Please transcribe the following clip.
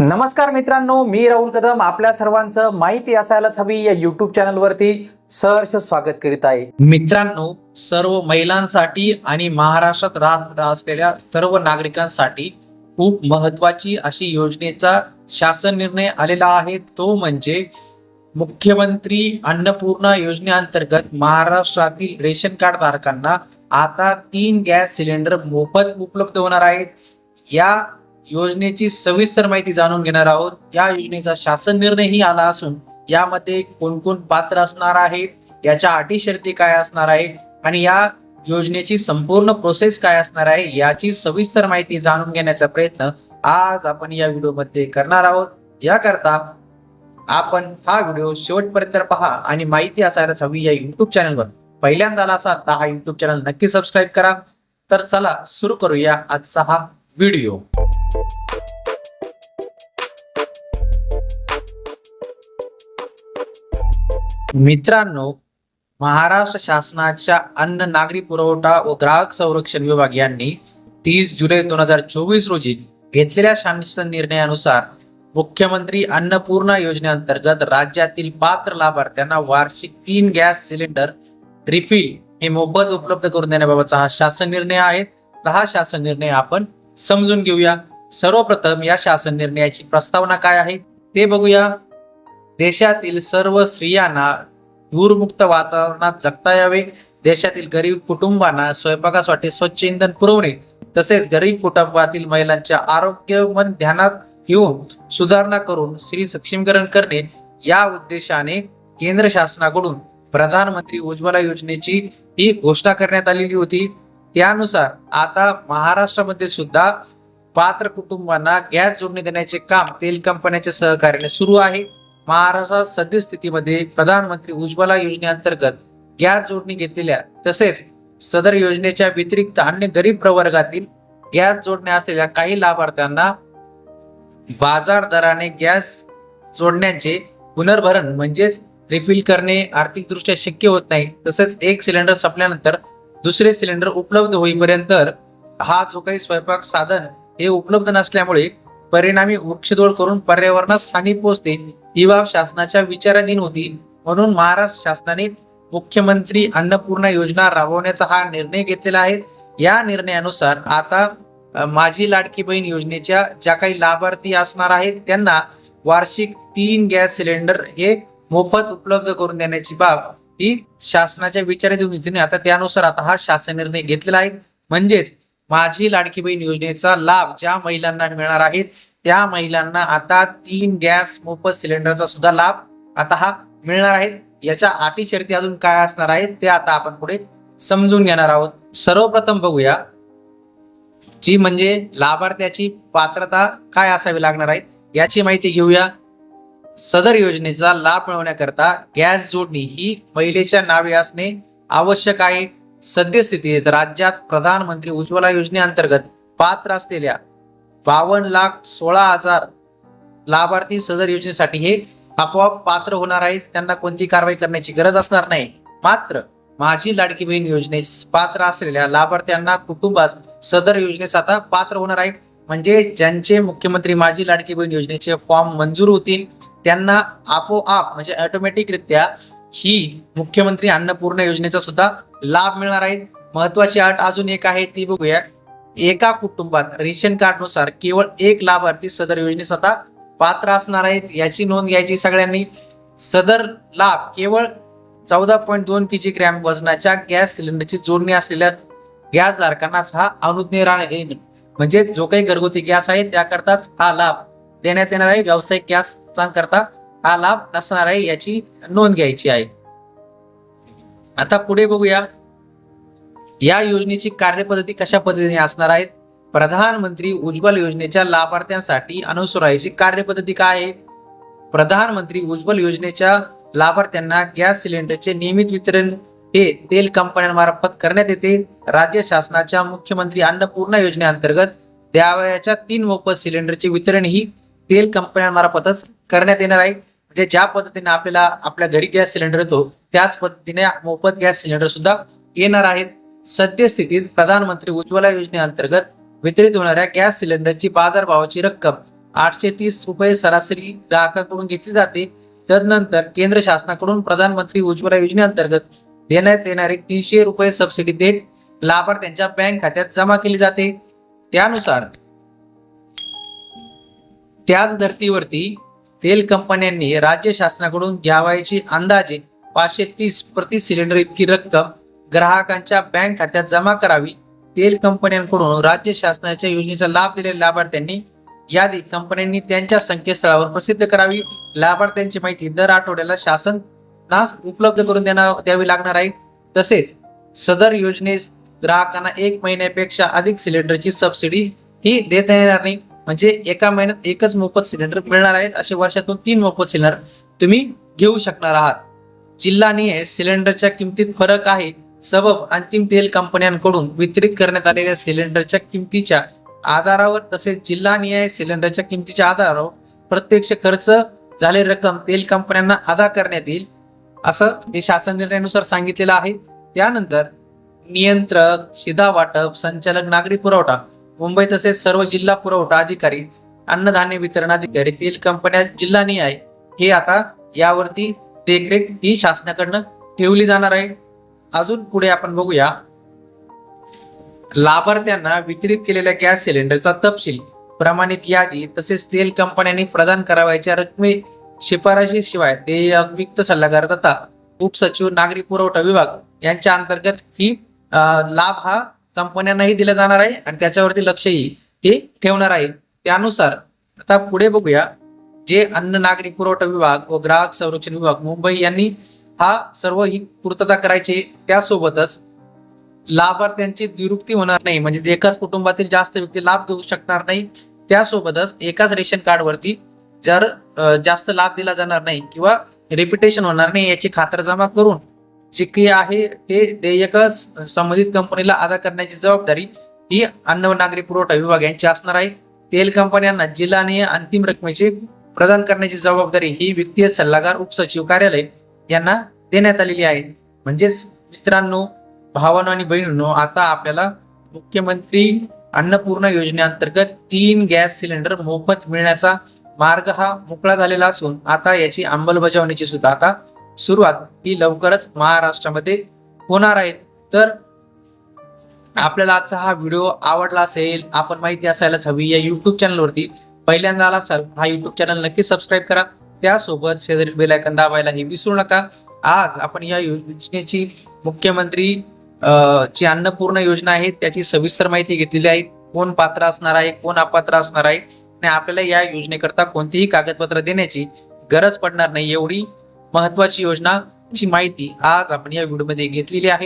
नमस्कार मित्रांनो मी राहुल कदम. आपल्या सर्वांचं माहिती असायलाच हवी या युट्यूब चॅनलवरती सहर्ष स्वागत करीत आहे. मित्रांनो सर्व महिलांसाठी आणि महाराष्ट्रात राहत असलेल्या सर्व नागरिकांसाठी खूप महत्वाची अशी योजनेचा शासन निर्णय आलेला आहे. तो म्हणजे मुख्यमंत्री अन्नपूर्णा योजनेअंतर्गत महाराष्ट्रातील रेशन कार्ड धारकांना आता तीन गॅस सिलेंडर मोफत उपलब्ध होणार आहेत. या योजनेची सविस्तर माहिती जाणून घेणार आहोत. या योजनेचा शासन निर्णयही आला असून यामध्ये कोण कोण पात्र असणार आहेत याच्या अटी शर्ती काय असणार आहे आणि या योजनेची संपूर्ण प्रोसेस काय असणार आहे याची सविस्तर माहिती जाणून घेण्याचा प्रयत्न आज आपण या व्हिडिओमध्ये करणार आहोत. याकरता आपण हा व्हिडिओ शेवटपर्यंत पहा आणि माहिती असायलाच हवी या युट्यूब चॅनलवर पहिल्यांदा असाल तर हा युट्यूब चॅनल नक्की सबस्क्राईब करा. तर चला सुरू करूया आजचा हा व्हिडिओ. मित्रांनो महाराष्ट्र शासनाच्या अन्न नागरी पुरवठा व ग्राहक संरक्षण विभाग यांनी तीस जुलै दोन हजार चोवीस रोजी घेतलेल्या शासन निर्णयानुसार मुख्यमंत्री अन्नपूर्णा योजनेअंतर्गत राज्यातील पात्र लाभार्थ्यांना वार्षिक तीन गॅस सिलेंडर रिफिल हे मोफत उपलब्ध करून देण्याबाबतचा हा शासन निर्णय आहे. तर हा शासन निर्णय आपण समजून घेऊया. सर्वप्रथम या शासन निर्णयाची प्रस्तावना काय आहे? ते बघूया. देशातील सर्व स्त्रियांना धूरमुक्त वातावरणात जगता यावे. देशातील गरीब कुटुंबांना स्वयंपाकासाठी स्वच्छ इंधन पुरवणे. तसेच गरीब कुटुंबातील महिलांच्या आरोग्य मन ध्यानात घेऊन सुधारणा करून स्त्री सक्षमीकरण करणे. या उद्देशाने केंद्र शासनाकडून प्रधानमंत्री उज्ज्वला योजनेची ही घोषणा करण्यात आलेली होती. त्यानुसार आता महाराष्ट्रामध्ये सुद्धा पात्र कुटुंबांना गॅस जोडणी देण्याचे काम तेल कंपन्यांच्या सहकार्याने सुरू आहे. महाराष्ट्रात सद्यस्थितीमध्ये प्रधानमंत्री उज्ज्वला योजनेअंतर्गत गॅस जोडणी घेतलेल्या तसेच सदर योजनेच्या व्यतिरिक्त अन्य गरीब प्रवर्गातील गॅस जोडण्या असलेल्या काही लाभार्थ्यांना बाजार दराने गॅस जोडण्याचे पुनर्भरण म्हणजेच रिफिल करणे आर्थिकदृष्ट्या शक्य होत नाही. तसेच एक सिलेंडर संपल्यानंतर दुसरे सिलेंडर उपलब्ध होईपर्यंत हा जो काही स्वयंपाक साधन हे उपलब्ध नसल्यामुळे परिणामी वृक्षतोड करून पर्यावरणास हानी पोहोचते ही बाब शासनाच्या विचाराधीन होती. म्हणून महाराष्ट्र शासनाने मुख्यमंत्री अन्नपूर्णा योजना राबवण्याचा हा निर्णय घेतलेला आहे. या निर्णयानुसार आता माझी लाडकी बहीण योजनेच्या ज्या काही लाभार्थी असणार आहेत त्यांना वार्षिक तीन गॅस सिलेंडर हे मोफत उपलब्ध करून देण्याची बाब ही शासनाच्या विचाराधीन होती आता त्यानुसार आता हा शासन निर्णय घेतलेला आहे. म्हणजेच माझी लाडकी बहीण योजनेचा लाभ ज्या महिलांना मिळणार आहेत त्या महिलांना आता तीन गॅस मोफत सिलेंडरचा सुद्धा लाभ आता हा मिळणार आहे. याच्या अटी शर्ती अजून काय असणार आहेत ते आता आपण पुढे समजून घेणार आहोत. सर्वप्रथम बघूया जी म्हणजे लाभार्थ्याची पात्रता काय असावी लागणार आहे याची माहिती घेऊया. सदर योजनेचा लाभ मिळवण्याकरता गॅस जोडणी ही महिलेच्या नावे असणे आवश्यक आहे. सद्यस्थितीत राज्यात प्रधानमंत्री उज्ज्वला योजनेअंतर्गत पात्र असलेल्या बावन्न लाख सोळा हजार लाभार्थी सदर योजनेसाठी हे आपोआप पात्र होणार आहेत. त्यांना कोणती कारवाई करण्याची गरज असणार नाही. मात्र माझी लाडकी बहीण योजनेस पात्र असलेल्या लाभार्थ्यांना कुटुंबास सदर योजनेस आता पात्र होणार आहेत. म्हणजे ज्यांचे मुख्यमंत्री माझी लाडकी बहीण योजनेचे फॉर्म मंजूर होतील त्यांना आपोआप म्हणजे ऑटोमॅटिकरित्या ही मुख्यमंत्री अन्नपूर्णा योजनेचा सुद्धा लाभ मिळणार आहे महत्वाची अट अजून एक आहे ती बघूया. एका कुटुंबात रेशन कार्डनुसार केवळ एक लाभार्थी सदर योजनेस आता पात्र असणार आहेत. याची नोंद घ्यायची सगळ्यांनी. सदर लाभ केवळ चौदा पॉईंट दोन के जी ग्रॅम वजनाच्या गॅस सिलेंडरची जोडणी असलेल्या गॅस धारकांनाच हा अनुज्ञेय राहणार म्हणजे जो काही घरगुती गॅस आहे त्याकरताच हा लाभ देण्यात येणार आहे. व्यावसायिक गॅस करता हा लाभ नसणार आहे याची नोंद घ्यायची आहे. आता पुढे बघूया. या योजनेची कार्यपद्धती कशा पद्धतीने असणार आहेत? प्रधानमंत्री उज्ज्वल योजनेच्या लाभार्थ्यांसाठी अनुसरायची कार्यपद्धती काय आहे? प्रधानमंत्री उज्ज्वल योजनेच्या लाभार्थ्यांना गॅस सिलेंडरचे नियमित वितरण हे तेल कंपन्यांमार्फत करण्यात येते. राज्य शासनाच्या मुख्यमंत्री अन्नपूर्णा योजनेअंतर्गत द्यावयाच्या तीन मोफत सिलेंडरचे वितरण ही तेल कंपन्यांमार्फतच करण्यात येणार आहे. म्हणजे ज्या पद्धतीने आपल्याला आपल्या घरी गॅस सिलेंडर येतो त्याच पद्धतीने मोफत गॅस सिलेंडर सुद्धा येणार आहेत. सद्यस्थितीत प्रधानमंत्री उज्ज्वला योजनेअंतर्गत वितरित होणाऱ्या गॅस सिलेंडरची बाजारभावाची रक्कम आठशे तीस रुपये सरासरी ग्राहकांकडून घेतली जाते. तदनंतर केंद्र शासनाकडून प्रधानमंत्री उज्ज्वला योजनेअंतर्गत देण्यात येणारे तीनशे रुपये सबसिडी देत लाभार्थ्यांच्या बँक खात्यात जमा केली जाते. त्यानुसार त्याच धर्तीवरती तेल कंपन्यांनी राज्य शासनाकडून घ्यावायची अंदाजे पाचशे तीस प्रति सिलेंडर इतकी रक्कम ग्राहकांच्या बँक खात्यात जमा करावी. तेल कंपन्यांकडून राज्य शासनाच्या योजनेचा लाभ दिलेल्या लाभार्थ्यांनी यादी कंपन्यांनी त्यांच्या संकेतस्थळावर प्रसिद्ध करावी. लाभार्थ्यांची माहिती दर आठवड्याला शासन शासनास उपलब्ध करून देणार द्यावी लागणार आहे. तसेच सदर योजनेस ग्राहकांना एक महिन्यापेक्षा अधिक सिलेंडरची सबसिडी ही देता येणार नाही. म्हणजे एका महिन्यात एकच मोफत सिलेंडर मिळणार आहेत असे वर्षातून तीन मोफत सिलेंडर तुम्ही घेऊ शकणार आहात. जिल्हानिहाय सिलेंडरच्या किमतीत फरक आहे. सबब अंतिम तेल कंपन्यांकडून वितरित करण्यात आलेल्या सिलेंडरच्या किमतीच्या आधारावर तसेच जिल्हानिहाय सिलेंडरच्या किमतीच्या आधारावर प्रत्यक्ष खर्च झालेली रक्कम तेल कंपन्यांना अदा करण्यात येईल. असं हे शासन निर्णयानुसार सांगितलेलं आहे. त्यानंतर नियंत्रक शिधा वाटप संचालक नागरी पुरवठा मुंबई तसेच सर्व जिल्हा पुरवठा अधिकारी अन्नधान्य वितरण अधिकारी तेल कंपन्या जिल्हानिहाय हे आता यावरती देखरेख ही शासनाकडनं ठेवली जाणार आहे. अजून पुढे आपण बघूया. लाभार्थ्यांना वितरित केलेल्या गॅस सिलेंडरचा तपशील प्रमाणित यादी तसेच तेल कंपन्यांनी प्रदान करावयाच्या रकमे शिफारशीशिवाय देयक वित्त सल्लागार तथा उपसचिव नागरी पुरवठा विभाग यांच्या अंतर्गत ही लाभ हा कंपन्यांनाही दिला जाणार आहे आणि त्याच्यावरती लक्षही ते ठेवणार आहे. त्यानुसार आता पुढे बघूया जे अन्न नागरी पुरवठा विभाग व ग्राहक संरक्षण विभाग मुंबई यांनी हा सर्व ही पूर्तता करायची त्यासोबतच लाभार्थ्यांची द्विरुक्ती होणार नाही. म्हणजे एकाच कुटुंबातील जास्त व्यक्ती लाभ घेऊ शकणार नाही. त्यासोबतच एकाच रेशन कार्डवरती जर जास्त लाभ दिला जाणार नाही किंवा रेप्युटेशन होणार नाही याची खातरजमा करून जे काही आहे ते देयक संबंधित कंपनीला अदा करण्याची जबाबदारी ही अन्न व नागरी पुरवठा विभाग यांची असणार आहे. तेल कंपन्यांना जिल्हाने अंतिम रकमेचे प्रदान करण्याची जबाबदारी ही वित्तीय सल्लागार उपसचिव कार्यालय यांना देण्यात आलेली आहे. म्हणजेच मित्रांनो भावांनो आणि बहिणींनो आता आपल्याला मुख्यमंत्री अन्नपूर्णा योजनेअंतर्गत तीन गॅस सिलेंडर मोफत मिळण्याचा मार्ग हा मोकळा झालेला असून आता याची अंमलबजावणीची सुद्धा आता सुरुवात ही लवकरच महाराष्ट्रामध्ये होणार आहे. तर आपल्याला आजचा हा व्हिडिओ आवडला असेल आपण माहिती असायलाच हवी या युट्यूब चॅनलवरती पहिल्यांदा आला असाल हा युट्यूब चॅनल नक्की सबस्क्राईब करा. त्यासोबत शेजारी बेल आयकन हे विसरू नका. आज आपण या योजनेची मुख्यमंत्री जी ची अन्नपूर्ण योजना आहे त्याची सविस्तर माहिती घेतलेली आहे. कोण पात्र असणार आहे कोण अपात्र असणार आहे आणि आपल्याला या योजनेकरता कोणतीही कागदपत्र देण्याची गरज पडणार नाही. एवढी महत्वाची योजना ची माहिती आज आपण या व्हिडिओमध्ये घेतलेली आहे.